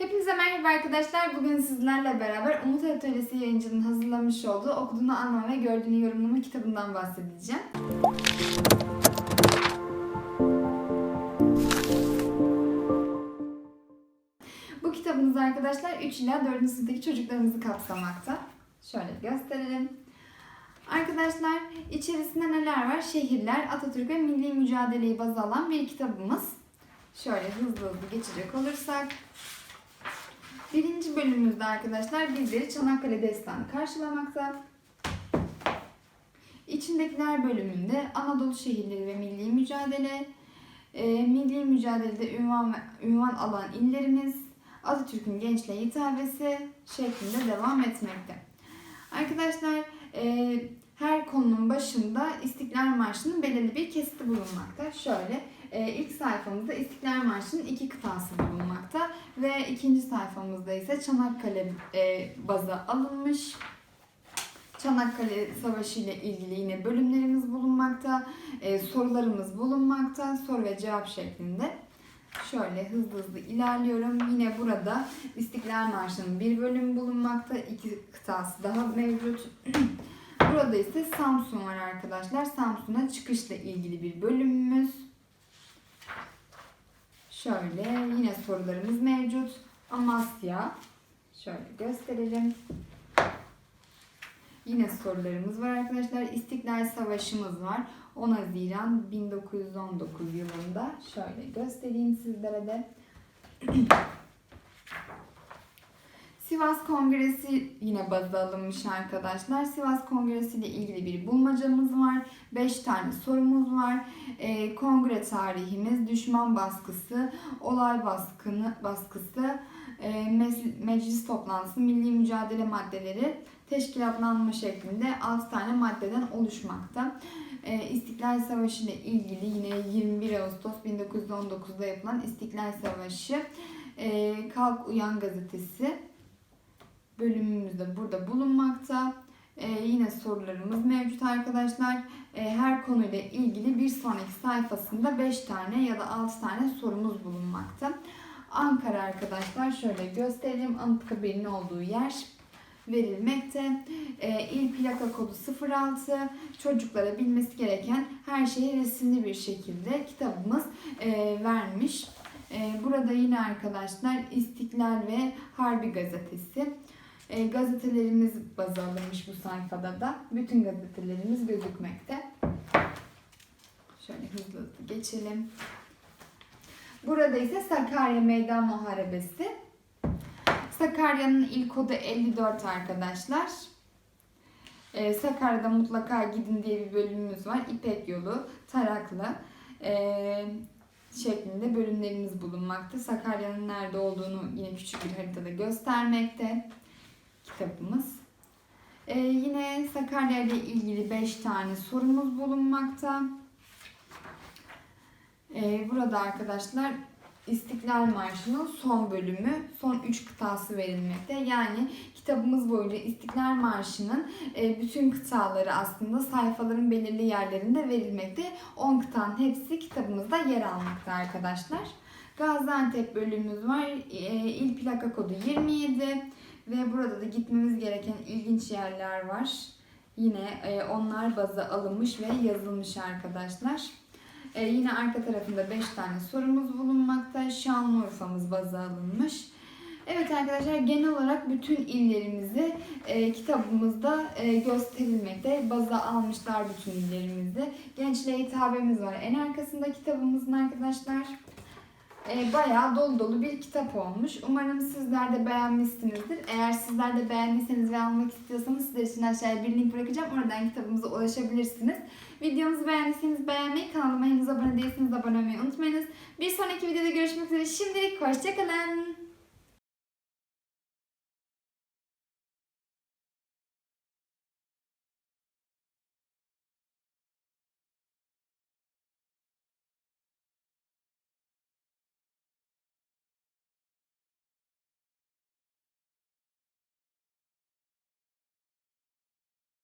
Hepinize merhaba arkadaşlar. Bugün sizlerle beraber Umut Atölyesi yayıncının hazırlamış olduğu Okuduğunu Anlama ve Gördüğünü Yorumlama kitabından bahsedeceğim. Bu kitabımız arkadaşlar 3 ila 4. sınıftaki çocuklarımızı kapsamakta. Şöyle gösterelim. Arkadaşlar içerisinde neler var? Şehirler, Atatürk ve milli mücadeleyi baz alan bir kitabımız. Şöyle hızlı hızlı geçecek olursak. Birinci bölümümüzde arkadaşlar bizleri Çanakkale Destanı karşılamakta. İçindekiler bölümünde Anadolu şehirleri ve milli mücadele, e, milli mücadelede ünvan, ünvan alan illerimiz, Atatürk'ün gençliğe hitabesi şeklinde devam etmekte. Arkadaşlar e, her konunun başında İstiklal Marşı'nın belirli bir kesiti bulunmakta. Şöyle e, ilk sayfamızda İstiklal Marşı'nın iki kıtası bulunmakta ve ikinci sayfamızda ise Çanakkale e, baza alınmış. Çanakkale Savaşı ile ilgili yine bölümlerimiz bulunmakta, e, sorularımız bulunmakta, soru ve cevap şeklinde. Şöyle hızlı hızlı ilerliyorum. Yine burada İstiklal Marşı'nın bir bölümü bulunmakta, iki kıtası daha mevcut. burada ise Samsun var arkadaşlar. Samsun'a çıkışla ilgili bir bölümümüz. Şöyle yine sorularımız mevcut. Amasya. Şöyle gösterelim. Yine sorularımız var arkadaşlar. İstiklal Savaşımız var. 10 Haziran 1919 yılında. Şöyle göstereyim sizlere de. Sivas Kongresi yine baza alınmış arkadaşlar. Sivas Kongresi ile ilgili bir bulmacamız var. 5 tane sorumuz var. Ee, kongre tarihimiz, düşman baskısı, olay baskını baskısı, e, meclis toplantısı, milli mücadele maddeleri teşkilatlanma şeklinde 6 tane maddeden oluşmakta. Ee, İstiklal Savaşı ile ilgili yine 21 Ağustos 1919'da yapılan İstiklal Savaşı e, Kalk Uyan gazetesi bölümümüzde burada bulunmakta. Ee, yine sorularımız mevcut arkadaşlar. Ee, her konuyla ilgili bir sonraki sayfasında 5 tane ya da 6 tane sorumuz bulunmakta. Ankara arkadaşlar şöyle gösterelim. Anıtkabir'in olduğu yer verilmekte. Ee, il plaka kodu 06. Çocuklara bilmesi gereken her şeyi resimli bir şekilde kitabımız e, vermiş. E, burada yine arkadaşlar İstiklal ve Harbi gazetesi. E, gazetelerimiz baz alınmış bu sayfada da. Bütün gazetelerimiz gözükmekte. Şöyle hızlı hızlı geçelim. Burada ise Sakarya Meydan Muharebesi. Sakarya'nın ilk kodu 54 arkadaşlar. Ee, Sakarya'da mutlaka gidin diye bir bölümümüz var. İpek yolu, Taraklı ee, şeklinde bölümlerimiz bulunmakta. Sakarya'nın nerede olduğunu yine küçük bir haritada göstermekte kitabımız. Ee, yine Sakarya ile ilgili 5 tane sorumuz bulunmakta. Ee, burada arkadaşlar İstiklal Marşı'nın son bölümü, son 3 kıtası verilmekte. Yani kitabımız boyunca İstiklal Marşı'nın e, bütün kıtaları aslında sayfaların belirli yerlerinde verilmekte. 10 kıtanın hepsi kitabımızda yer almakta arkadaşlar. Gaziantep bölümümüz var. E, İl plaka kodu 27 ve burada da gitmemiz gereken ilginç yerler var. Yine e, onlar baza alınmış ve yazılmış arkadaşlar. Ee, yine arka tarafında 5 tane sorumuz bulunmakta. Şanlıurfa'mız baza alınmış. Evet arkadaşlar genel olarak bütün illerimizi e, kitabımızda e, gösterilmekte. Baza almışlar bütün illerimizi. Gençliğe hitabemiz var. En arkasında kitabımızın arkadaşlar. E, bayağı dolu dolu bir kitap olmuş. Umarım sizler de beğenmişsinizdir. Eğer sizler de beğendiyseniz ve almak istiyorsanız sizler için aşağıya bir link bırakacağım. Oradan kitabımıza ulaşabilirsiniz. Videomuzu beğendiyseniz beğenmeyi, kanalıma henüz abone değilseniz abone olmayı unutmayınız. Bir sonraki videoda görüşmek üzere. Şimdilik hoşçakalın.